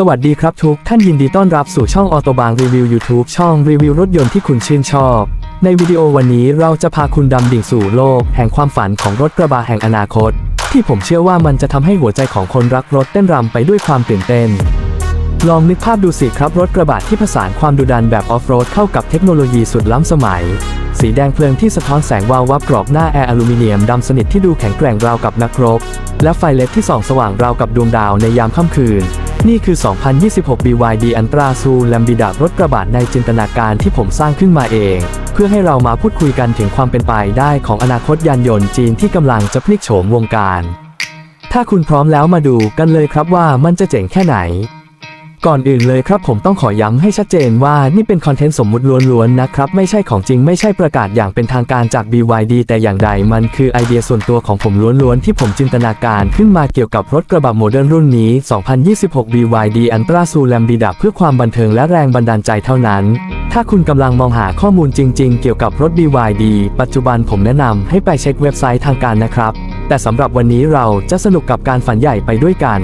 สวัสดีครับทุกท่านยินดีต้อนรับสู่ช่องออโตบางรีวิว YouTube ช่องรีวิวรถยนต์ที่คุณชื่นชอบ ในวิดีโอวันนี้เราจะพาคุณดำดิ่งสู่โลก แห่งความฝันของรถกระบะแห่งอนาคต ที่ผมเชื่อว่ามันจะทำให้หัวใจของคนรักรถเต้นรำไปด้วยความตื่นเต้น ลองนึกภาพดูสิครับรถกระบะที่ผสานความดุดันแบบออฟโรดเข้ากับเทคโนโลยีสุดล้ำสมัย สีแดงเพลิงที่สะท้อนแสงวาววับกรอบหน้าแอร์อลูมิเนียมดำสนิทที่ดูแข็งแกร่งราวกับนักรบและไฟเล็ดที่ส่องสว่างราวกับดวงดาวในยามค่ำคืน นี่คือ 2026 BYD u n t r a s u Lambda รถกระบะในจินตนาการที่ผมสร้างขึ้นมาเอง เพื่อให้เรามาพูดคุยกันถึงความเป็นไปได้ของอนาคตยานยนต์จีนที่กำลังจะพลิกโฉมวงการ ถ้าคุณพร้อมแล้วมาดูกันเลยครับว่ามันจะเจ๋งแค่ไหน ก่อนอื่นเลยครับผมต้องขอย้ำให้ชัดเจนว่านี่เป็นคอนเทนต์สมมุติล้วนๆนะครับ ไม่ใช่ของจริงไม่ใช่ประกาศอย่างเป็นทางการจาก BYD แต่อย่างใดมันคือไอเดียส่วนตัวของผมล้วนๆ ที่ผมจินตนาการขึ้นมาเกี่ยวกับรถกระบะโมเดิร์นรุ่นนี้ 2026 BYD Antra s u Lambda เพื่อความบันเทิงและแรงบันดาลใจเท่านั้น ถ้าคุณกำลังมองหาข้อมูลจริง ๆ เกี่ยวกับรถ BYD ปัจจุบันผมแนะนำให้ไปเช็คเว็บไซต์ทางการนะครับ แต่สำหรับวันนี้เราจะสนุกกับการฝันใหญ่ไปด้วยกัน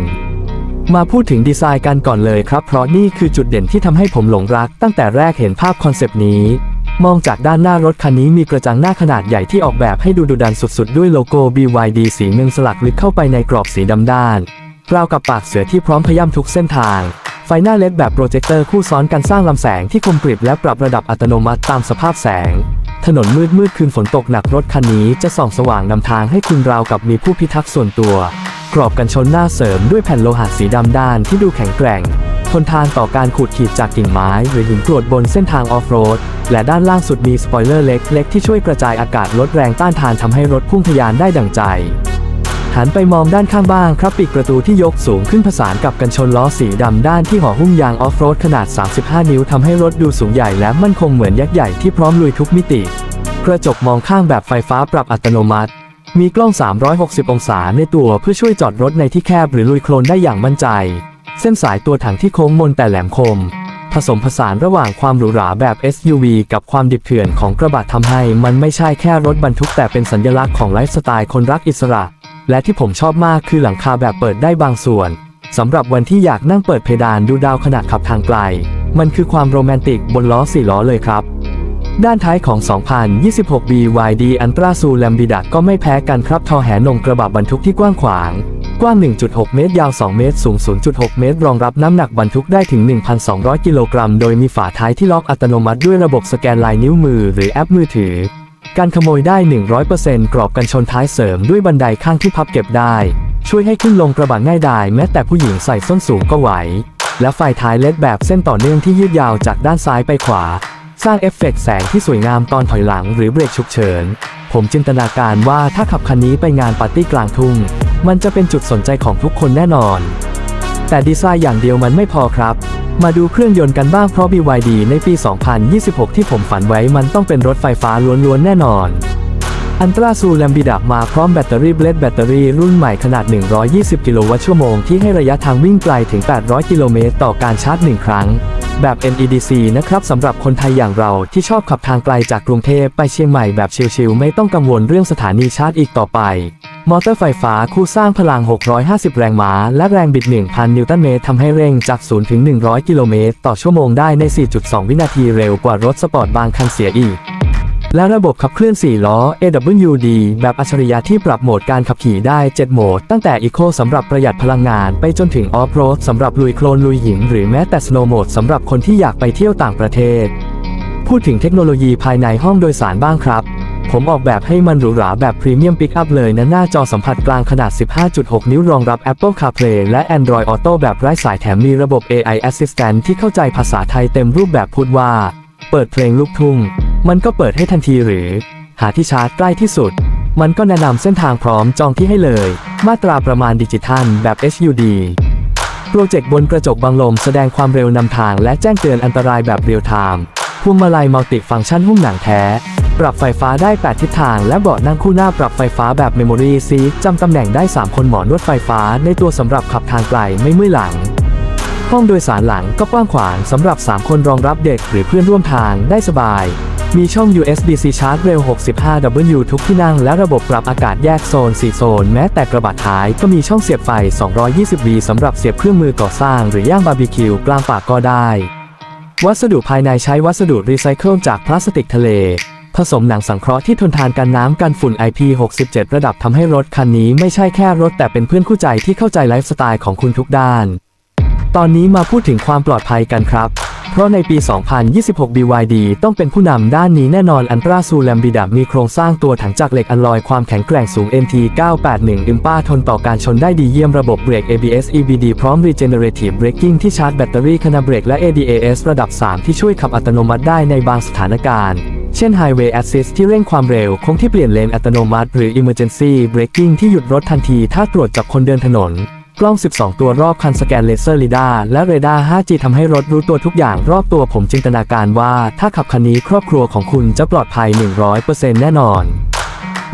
มาพูดถึงดีไซน์กันก่อนเลยครับ เพราะนี่คือจุดเด่นที่ทำให้ผมหลงรัก ตั้งแต่แรกเห็นภาพคอนเซปต์นี้ มองจากด้านหน้ารถคันนี้มีกระจังหน้าขนาดใหญ่ที่ออกแบบให้ดูดุดันสุดๆ ด้วยโลโก้ BYD สีเงินสลักลึกเข้าไปในกรอบสีดำด้านราวกับปากเสือที่พร้อมพย่ำทุกเส้นทาง ไฟหน้าเลดแบบโปรเจคเตอร์คู่ซ้อนกันสร้างลำแสงที่คมกริบและปรับระดับอัตโนมัติตามสภาพแสง ถนนมืดมืดๆคืนฝนตกหนักรถคันนี้จะส่องสว่างนำทางให้คุณราวกับมีผู้พิทักษ์ส่วนตัว กรอบกันชนหน้าเสริมด้วยแผ่นโลหะสีดำด้านที่ดูแข็งแกร่ง ทนทานต่อการขูดขีดจากกิ่งไม้หรือหินกรวดบนเส้นทางออฟโรด และด้านล่างสุดมีสปอยเลอร์เล็กๆที่ช่วยกระจายอากาศลดแรงต้านทานทำให้รถพุ่งทะยานได้ดังใจหันไปมองด้านข้างบ้างครับปีกประตูที่ยกสูงขึ้นผสานกับกันชนล้อสีดำด้านที่ห่อหุ้มยางออฟโรดขนาด 35 นิ้วทำให้รถดูสูงใหญ่และมั่นคงเหมือนยักษ์ใหญ่ที่พร้อมลุยทุกมิติ กระจกมองข้างแบบไฟฟ้าปรับอัตโนมัติ มีกล้อง 360 องศาในตัวเพื่อช่วยจอดรถในที่แคบหรือลุยโคลนได้อย่างมั่นใจ เส้นสายตัวถังที่โค้งมนแต่แหลมคม ผสมผสานระหว่างความหรูหราแบบ SUV กับความดิบเถื่อนของกระบะทำให้ มันไม่ใช่แค่รถบรรทุกแต่เป็นสัญลักษณ์ของไลฟ์สไตล์คนรักอิสระ และที่ผมชอบมากคือหลังคาแบบเปิดได้บางส่วนสำหรับวันที่อยากนั่งเปิดเพดานดูดาวขณะขับทางไกล มันคือความโรแมนติกบนล้อสี่ล้อเลยครับ ด้านท้ายของ 2026 BYD Antra s u Lambida ก็ไม่แพ้กันครับทอแหนงกระบะบรรทุกที่กว้างขวาง กว้าง 1.6 เมตร ยาว 2 เมตร สูง 0.6 เมตร รองรับน้ำหนักบรรทุกได้ถึง 1,200 กิโลกรัม โดยมีฝาท้ายที่ล็อกอัตโนมัติด้วยระบบสแกนลายนิ้วมือหรือแอปมือถือ การขโมยได้ 100%กรอบกันชนท้ายเสริมด้วยบันไดข้างที่พับเก็บได้ ช่วยให้ขึ้นลงกระบะง่ายดายแม้แต่ผู้หญิงใส่ส้นสูงก็ไหว และไฟท้ายเลดแบบเส้นต่อเนื่องที่ยืดยาวจากด้านซ้ายไปขวา สร้างเอฟเฟกต์แสงที่สวยงามตอนถอยหลังหรือเบรกฉุกเฉิน ผมจินตนาการว่าถ้าขับคันนี้ไปงานปาร์ตี้กลางทุ่ง มันจะเป็นจุดสนใจของทุกคนแน่นอน แต่ดีไซน์อย่างเดียวมันไม่พอครับ มาดูเครื่องยนต์กันบ้างเพราะ BYD ในปี 2026 ที่ผมฝันไว้มันต้องเป็นรถไฟฟ้าล้วนๆแน่นอนอันตราซูแลมบิดามาพร้อมแบตเตอรี่เบลดแบตเตอรี่รุ่นใหม่ขนาด 120 กิโลวัตต์ชั่วโมงที่ให้ระยะทางวิ่งไกลถึง 800 กิโลเมตรต่อการชาร์จ 1 ครั้ง แบบ NEDC นะครับสำหรับคนไทยอย่างเราที่ชอบขับทางไกลจากกรุงเทพไปเชียงใหม่แบบชิลๆไม่ต้องกังวลเรื่องสถานีชาร์จอีกต่อไป มอเตอร์ไฟฟ้าคู่สร้างพลัง 650 แรงม้า และแรงบิด 1,000 นิวตันเมตรทำให้เร่งจาก 0 ถึง 100 กิโลเมตร ต่อชั่วโมงได้ใน 4.2 วินาทีเร็วกว่ารถสปอร์ตบางคันเสียอีก และระบบขับเคลื่อน 4 ล้อ AWD แบบอัจฉริยะที่ปรับโหมดการขับขี่ได้ 7 โหมด ตั้งแต่ Eco สำหรับประหยัดพลังงาน ไปจนถึง Off-road สำหรับลุยโคลนลุยหินหรือแม้แต่ Snow Mode สำหรับคนที่อยากไปเที่ยวต่างประเทศ พูดถึงเทคโนโลยีภายในห้องโดยสารบ้างครับผมออกแบบให้มันหรูหราแบบพรีเมียมปิกอัพเลยนะหน้าจอสัมผัสกลางขนาด 15.6 นิ้วรองรับ Apple CarPlay และ Android Auto แบบไร้สายแถมมีระบบ AI Assistant ที่เข้าใจภาษาไทยเต็มรูปแบบพูดว่า เปิดเพลงลูกทุ่ง มันก็เปิดให้ทันทีหรือ หาที่ชาร์จใกล้ที่สุด มันก็แนะนำเส้นทางพร้อมจองที่ให้เลย มาตราประมาณดิจิทัลแบบ HUD โปรเจกต์บนกระจกบังลมแสดงความเร็วนำทางและแจ้งเตือนอันตรายแบบเรียลไทม์พวงมาลัยมัลติฟังก์ชันหุ้มหนังแท้ ปรับไฟฟ้าได้ 8 ทิศทาง และเบาะนั่งคู่หน้าปรับไฟฟ้าแบบเมมโมรีซีจำตำแหน่งได้ 3 คนหมอนวดไฟฟ้าในตัวสำหรับขับทางไกลไม่เมื่อยหลัง ห้องโดยสารหลังก็กว้างขวางสำหรับ 3 คนรองรับเด็กหรือเพื่อนร่วมทางได้สบาย มีช่อง USB-C ชาร์จเร็ว 65W ทุกที่นั่งและระบบปรับอากาศแยกโซน 4 โซน แม้แต่กระบะท้ายก็มีช่องเสียบไฟ 220V สำหรับเสียบเครื่องมือก่อสร้างหรือย่างบาร์บีคิวกลางป่าก็ได้ วัสดุภายในใช้วัสดุรีไซเคิลจากพลาสติกทะเล ผสมหนังสังเคราะห์ที่ทนทานกันน้ำกันฝุ่น IP67 ระดับทำให้รถคันนี้ไม่ใช่แค่รถแต่เป็นเพื่อนคู่ใจที่เข้าใจไลฟ์สไตล์ของคุณทุกด้าน ตอนนี้มาพูดถึงความปลอดภัยกันครับ เพราะในปี 2026 BYD ต้องเป็นผู้นำด้านนี้แน่นอนอันตราซูแลมบิดับมีโครงสร้างตัวถังจากเหล็กอลลอยความแข็งแกร่งสูง NT 981อิมป้าทนต่อการชนได้ดีเยี่ยมระบบเบรก ABS EBD พร้อม Regenerative Braking ที่ชาร์จแบตเตอรี่ขณะเบรกและ ADAS ระดับ 3 ที่ช่วยขับอัตโนมัติได้ในบางสถานการณ์เช่น Highway Assist ที่เร่งความเร็ว คงที่เปลี่ยนเลนอัตโนมัติ หรือ Emergency Braking ที่หยุดรถทันทีถ้าตรวจจับคนเดินถนน กล้อง 12 ตัวรอบคันสแกนเลเซอร์ลิดาและเรดาร์ 5G ทำให้รถรู้ตัวทุกอย่างรอบตัวผมจินตนาการว่า ถ้าขับคันนี้ครอบครัวของคุณจะปลอดภัย 100%แน่นอน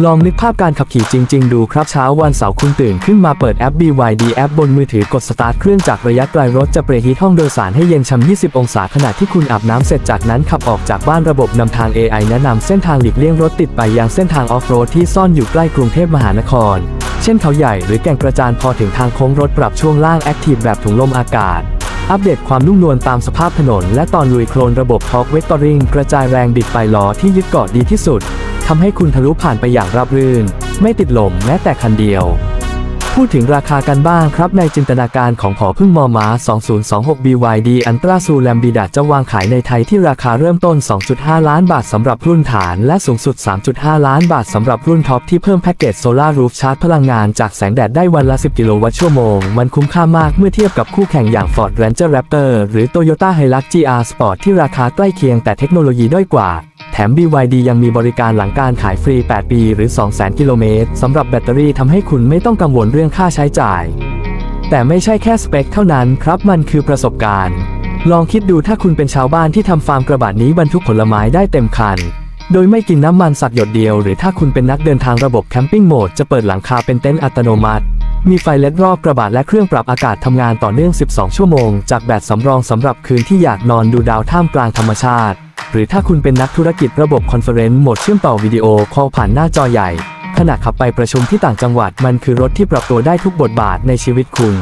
ลองนึกภาพการขับขี่จริง ๆ ดูครับเช้าวันเสาร์คุณตื่นขึ้นมาเปิดแอป BYD แอปบนมือถือกดสตาร์ทเครื่องจากระยะไกลรถจะเปรฮีทห้องโดยสารให้เย็นช่ำ20 องศาขณะที่คุณอาบน้ำเสร็จจากนั้นขับออกจากบ้านระบบนำทาง AI แนะนำเส้นทางหลีกเลี่ยงรถติดไปยังเส้นทางออฟโรดที่ซ่อนอยู่ใกล้กรุงเทพมหานคร เช่นเขาใหญ่หรือแก่งกระจานพอถึงทางโค้งรถปรับช่วงล่างแอคทีฟแบบถุงลมอากาศ อัปเดตความนุ่มนวลตามสภาพถนน และตอนลุยโคลนระบบทอร์กเวกตอริงกระจายแรงบิดไปล้อที่ยึดเกาะดีที่สุดทำให้คุณทะลุผ่านไปอย่างราบรื่น ไม่ติดลมแม้แต่คันเดียว พูดถึงราคากันบ้างครับในจินตนาการของผอพึ่งมอมา 2026 BYD อันตราซูแลมบิดาจะวางขายในไทยที่ราคาเริ่มต้น 2.5 ล้านบาทสำหรับรุ่นฐาน และสูงสุด 3.5 ล้านบาทสำหรับรุ่นท็อปที่เพิ่มแพ็กเกจโซลารูฟชาร์จพลังงานจากแสงแดดได้วันละ 10 กิโลวัตต์ชั่วโมง มันคุ้มค่ามากเมื่อเทียบกับคู่แข่งอย่าง Ford Ranger Raptor หรือ Toyota Hilux GR Sport ที่ราคาใกล้เคียงแต่เทคโนโลยีด้อยกว่า ถม BYD ยังมีบริการหลังการขายฟรี 8 ปี หรือ 200,000 กิโลเมตรสำหรับแบตเตอรี่ทำให้คุณไม่ต้องกังวลเรื่องค่าใช้จ่าย แต่ไม่ใช่แค่สเปคเท่านั้นครับ มันคือประสบการณ์ ลองคิดดูถ้าคุณเป็นชาวบ้านที่ทำฟาร์มกระบะนี้บรรทุกผลไม้ได้เต็มคัน โดยไม่กินน้ำมันสักหยดเดียว หรือถ้าคุณเป็นนักเดินทางระบบแคมปิ้งโหมดจะเปิดหลังคาเป็นเต็นท์อัตโนมัติ มีไฟเล็ดรอบกระบะและเครื่องปรับอากาศทำงานต่อเนื่อง 12 ชั่วโมง จากแบตสำรองสำหรับคืนที่อยากนอนดูดาวท่ามกลางธรรมชาติ หรือถ้าคุณเป็นนักธุรกิจระบบคอนเฟอเรนซ์โหมดเชื่อมต่อวิดีโอคอลผ่านหน้าจอใหญ่ ขณะขับไปประชุมที่ต่างจังหวัดมันคือรถที่ปรับตัวได้ทุกบทบาทในชีวิตคุณ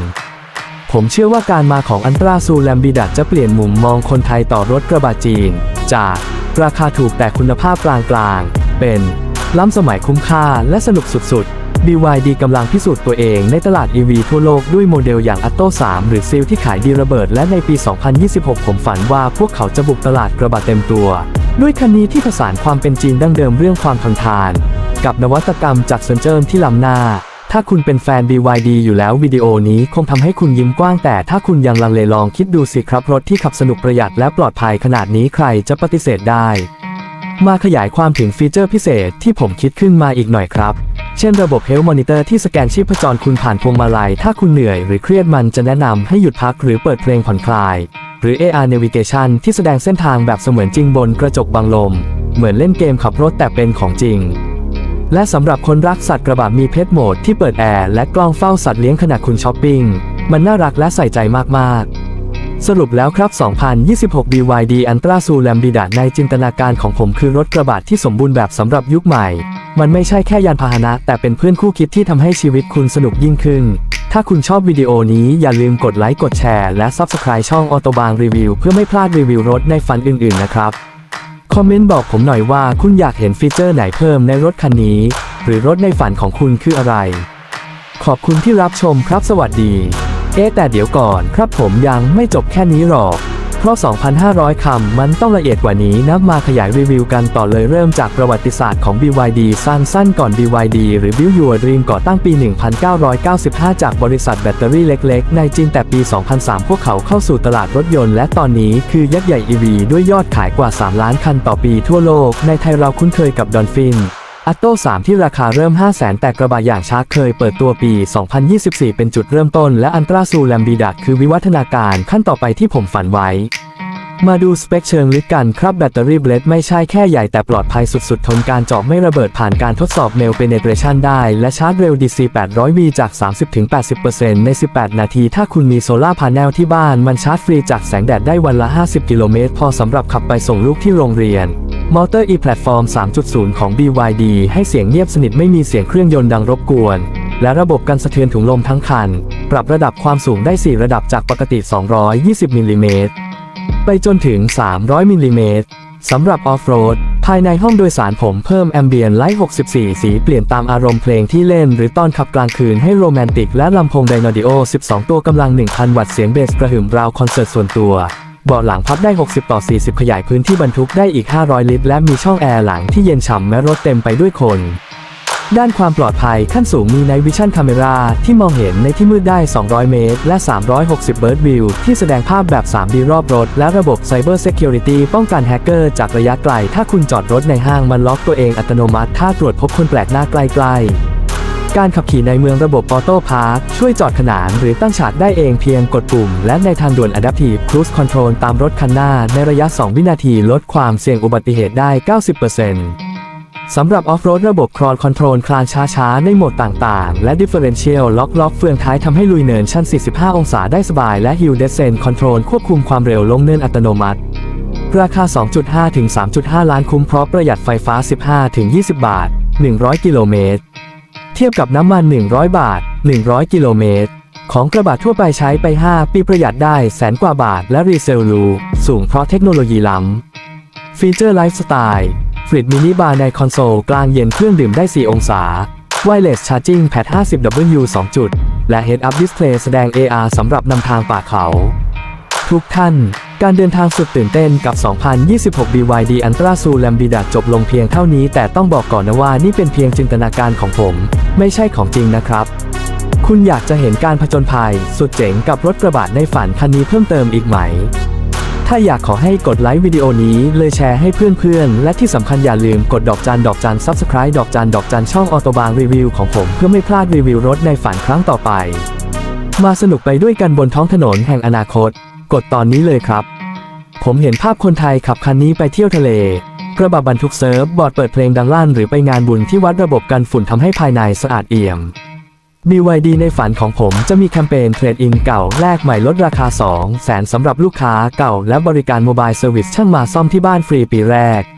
ผมเชื่อว่าการมาของอันตราซูแลมบิดัจะเปลี่ยนมุมมองคนไทยต่อรถกระบะจีน จากราคาถูกแต่คุณภาพกลางๆเป็นล้ำสมัยคุ้มค่าและสนุกสุดๆ BYD กำลังพิสูจน์ตัวเองในตลาด EV ทั่วโลกด้วยโมเดลอย่าง Atto 3 หรือ Seal ที่ขายดีระเบิด และในปี 2026 ผมฝันว่าพวกเขาจะบุกตลาดกระบะเต็มตัว ด้วยคันนี้ที่ผสานความเป็นจีนดั้งเดิมเรื่องความทนทาน กับนวัตกรรมจากเซนเจอร์ที่ล้ำหน้า ถ้าคุณเป็นแฟน BYD อยู่แล้ววิดีโอนี้คงทำให้คุณยิ้มกว้างแต่ถ้าคุณยังลังเลลองคิดดูสิครับรถที่ขับสนุกประหยัดและปลอดภัยขนาดนี้ใครจะปฏิเสธได้ มาขยายความถึงฟีเจอร์พิเศษที่ผมคิดขึ้นมาอีกหน่อยครับ เช่นระบบ Health Monitor ที่สแกนชีพจรคุณผ่านพวงมาลัย ถ้าคุณเหนื่อยหรือเครียดมันจะแนะนำให้หยุดพักหรือเปิดเพลงผ่อนคลาย หรือ AR Navigation ที่แสดงเส้นทางแบบเสมือนจริงบนกระจกบังลม เหมือนเล่นเกมขับรถแต่เป็นของจริง และสำหรับคนรักสัตว์กระบะมีเพจโหมดที่เปิดแอร์และกล้องเฝ้าสัตว์เลี้ยงขณะคุณช้อปปิ้ง มันน่ารักและใส่ใจมากๆ สรุปแล้วครับ 2026 BYD Ultra s u l a m b i d a ในจินตนาการของผมคือรถกระบะที่สมบูรณ์แบบสำหรับยุคใหม่ มันไม่ใช่แค่ยานพาหนะ แต่เป็นเพื่อนคู่คิดที่ทำให้ชีวิตคุณสนุกยิ่งขึ้น ถ้าคุณชอบวิดีโอนี้อย่าลืมกดไลค์กดแชร์และ Subscribe ช่องออโตบางรีวิวเพื่อไม่พลาดรีวิวรถในฝันอื่น ๆ นะครับ คอมเมนต์บอกผมหน่อยว่าคุณอยากเห็นฟีเจอร์ไหนเพิ่มในรถคันนี้ หรือรถในฝันของคุณคืออะไร ขอบคุณที่รับชมครับ สวัสดี เอ๊แต่เดี๋ยวก่อนครับผมยังไม่จบแค่นี้หรอก เพราะ 2,500 คำมันต้องละเอียดกว่านี้นะมาขยายรีวิวกันต่อเลยเริ่มจากประวัติศาสตร์ของ BYD สั้นๆก่อน BYD หรือ Build Your Dream ก่อตั้งปี 1995 จากบริษัทแบตเตอรี่เล็กๆ ในจีนแต่ปี 2003 พวกเขาเข้าสู่ตลาดรถยนต์และตอนนี้คือยักษ์ใหญ่ EV ด้วยยอดขายกว่า 3 ล้านคันต่อปีทั่วโลก ในไทยเราคุ้นเคยกับดอนฟิน อัตโต้3ที่ราคาเริ่ม 5 0 0แสนแต่กระบะอย่างชาร์กเคยเปิดตัวปี 2024 เป็นจุดเริ่มต้นและอันตราซูแลมบีดักคือวิวัฒนาการขั้นต่อไปที่ผมฝันไว้ มาดูสเปคเชิงลึกกันครับแบตเตอรี่เบลดไม่ใช่แค่ใหญ่แต่ปลอดภัยสุดๆ ทนการเจาะไม่ระเบิดผ่านการทดสอบเมลเปเนเ r รชันได้ และชาร์จเร็ว DC 800V จาก 30-80%ใน 18 นาที ถ้าคุณมีโซลาร์พาร์เนลที่บ้านมันชาร์จฟรีจากแสงแดดได้วันละ 50 กิโลเมตร พอสำหรับขับไปส่งลูกที่โรงเรียนมอเตอร์ e Platform 3.0 ของ BYD ให้เสียงเงียบสนิทไม่มีเสียงเครื่องยนต์ดังรบกวน และระบบกันสะเทือนถุงลมทั้งคัน ปรับระดับความสูงได้ 4 ระดับจากปกติ 220 มิลลิเมตร ไปจนถึง 300 มิลลิเมตรสำหรับออฟโรด ภายในห้องโดยสารผมเพิ่มแอมเบียนไลท์ 64 สีเปลี่ยนตามอารมณ์เพลงที่เล่น หรือตอนขับกลางคืนให้โรแมนติก และลำโพงไดโนดิโอ 12 ตัวกำลัง 1,000 วัตต์เสียงเบสกระหึ่มราวคอนเสิร์ตส่วนตัวเบาะหลังพับได้ 60 ต่อ 40 ขยายพื้นที่บรรทุกได้อีก 500 ลิตร และมีช่องแอร์หลังที่เย็นฉ่ำแม้รถเต็มไปด้วยคน ด้านความปลอดภัยขั้นสูงมี Night Vision Camera ที่มองเห็นในที่มืดได้ 200 เมตร และ 360 Bird View ที่แสดงภาพแบบ 3D รอบรถ และระบบ Cyber Security ป้องกันแฮกเกอร์จากระยะไกล ถ้าคุณจอดรถในห้างมันล็อกตัวเองอัตโนมัติ ถ้าตรวจพบคนแปลกหน้าใกล้ๆการขับขี่ในเมืองระบบออโต้พาร์คช่วยจอดขนานหรือตั้งฉากได้เองเพียงกดปุ่ม และในทางด่วน Adaptive Cruise Control ตามรถคันหน้า ในระยะ 2 วินาทีลดความเสี่ยงอุบัติเหตุได้ 90% สำหรับออฟโรดระบบครอนคอนโทรลคลานช้าๆ ในโหมดต่างๆ และ Differential ล็อกล็อกเฟืองท้ายทำให้ลุยเนินชั้น 45 องศาได้สบาย และ Hill Descent Control ควบคุมความเร็วลงเนินอัตโนมัติ ราคา 2.5 ถึง 3.5 ล้านคุ้มเพราะประหยัดไฟฟ้า 15 ถึง 20 บาท 100 กิโลเมตร เทียบกับน้ำมัน 100 บาท 100 กิโลเมตร ของกระบะทั่วไปใช้ไป 5 ปีประหยัดได้แสนกว่าบาท และรีเซลลูสูงเพราะเทคโนโลยีล้ำฟีเจอร์ไลฟ์สไตล์ ฟริดมินิบาร์ในคอนโซลกลางเย็นเครื่องดื่มได้ 4 องศา Wireless Charging Pad 50W 2 จุด และ Head Up Display แสดง AR สำหรับนำทางป่าเขา ทุกท่าน การเดินทางสุดตื่นเต้นกับ 2026 BYD Ultra s u l a m b i d a จบลงเพียงเท่านี้ แต่ต้องบอกก่อนนะว่านี่เป็นเพียงจินตนาการของผม ไม่ใช่ของจริงนะครับ คุณอยากจะเห็นการผจญภัย สุดเจ๋งกับรถกระบะในฝันคันนี้เพิ่มเติมอีกไหม ถ้าอยากขอให้กดไลค์วิดีโอนี้เลยแชร์ให้เพื่อนๆ และที่สำคัญอย่าลืมกดดอกจันดอกจัน Subscribe ดอกจันดอกจันช่องออโตบางรีวิวของผมเพื่อไม่พลาดรีวิวรถในฝันครั้งต่อไป มาสนุกไปด้วยกันบนท้องถนนแห่งอนาคต กดตอนนี้เลยครับ ผมเห็นภาพคนไทยขับคันนี้ไปเที่ยวทะเลกระบะบรรทุกเซิร์ฟบอร์ดเปิดเพลงดังลั่นหรือไปงานบุญที่วัดระบบกันฝุ่นทำให้ภายในสะอาดเอี่ยม BYD ในฝันของผมจะมีแคมเปญเทรดอินเก่าแลกใหม่ลดราคา 2 0 0แสนสำหรับลูกค้าเก่าและบริการโมบายเซอร์วิสช่างมาซ่อมที่บ้านฟรีปีแรก